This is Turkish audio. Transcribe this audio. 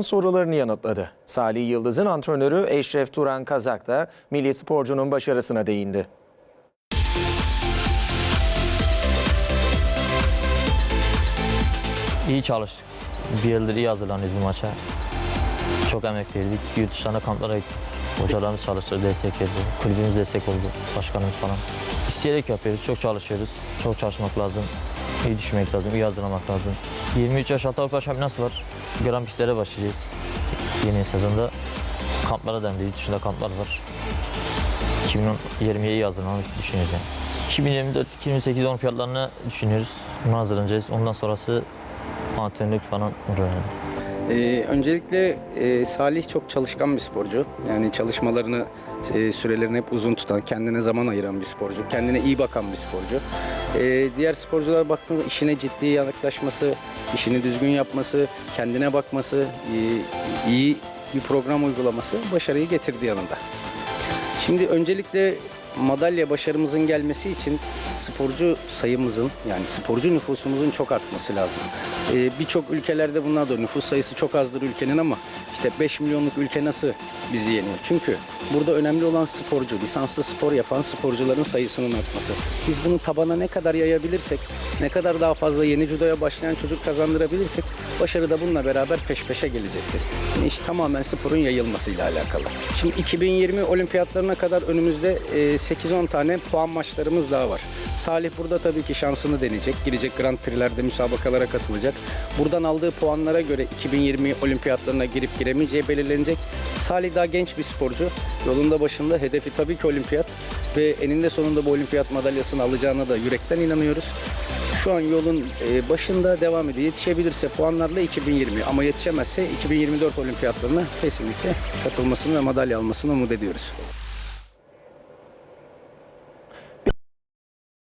sorularını yanıtladı. Salih Yıldız'ın antrenörü Eşref Turan Kazak da milli sporcunun başarısına değindi. İyi çalıştık. Bir yıldır iyi hazırlanıyoruz bu maça. Çok emek verdik. Yurt dışlarına kamplara gittik. Hocalarımız çalıştı, destek verdi. Kulübümüz destek oldu, başkanımız falan. İsteyerek yapıyoruz, çok çalışıyoruz. Çok çalışmak lazım. İyi düşünmek lazım, iyi hazırlamak lazım. 23 yaş Avrupa Şampiyonası var. Grand pistlere başlayacağız. Yeni sezonda kamplara dendi. Yurt dışında kamplar var. 2020'ye iyi hazırlanmak düşünüyoruz yani. 2024-2028 olimpiyatlarını düşünüyoruz. Buna hazırlanacağız. Ondan sonrası antrenörlük falan olur. Ee, öncelikle e, Salih çok çalışkan bir sporcu. Yani çalışmalarını, e, sürelerini hep uzun tutan, kendine zaman ayıran bir sporcu. Kendine iyi bakan bir sporcu. Ee, diğer sporculara baktığınızda işine ciddi yaklaşması, işini düzgün yapması, kendine bakması, iyi, iyi bir program uygulaması başarıyı getirdi yanında. Şimdi öncelikle madalya başarımızın gelmesi için sporcu sayımızın yani sporcu nüfusumuzun çok artması lazım. Ee, Birçok ülkelerde bunlar da nüfus sayısı çok azdır ülkenin ama işte 5 milyonluk ülke nasıl bizi yeniyor? Çünkü burada önemli olan sporcu, lisanslı spor yapan sporcuların sayısının artması. Biz bunu tabana ne kadar yayabilirsek, ne kadar daha fazla yeni judoya başlayan çocuk kazandırabilirsek başarı da bununla beraber peş peşe gelecektir. Yani iş tamamen sporun yayılmasıyla alakalı. Şimdi 2020 olimpiyatlarına kadar önümüzde e, 8-10 tane puan maçlarımız daha var. Salih burada tabii ki şansını deneyecek. Girecek Grand Prix'lerde müsabakalara katılacak. Buradan aldığı puanlara göre 2020 olimpiyatlarına girip giremeyeceği belirlenecek. Salih daha genç bir sporcu. Yolunda başında hedefi tabii ki olimpiyat. Ve eninde sonunda bu olimpiyat madalyasını alacağına da yürekten inanıyoruz. Şu an yolun e, başında devam ediyor. Yetişebilirse puanlarla 2020 ama yetişemezse 2024 olimpiyatlarına kesinlikle katılmasını ve madalya almasını umut ediyoruz.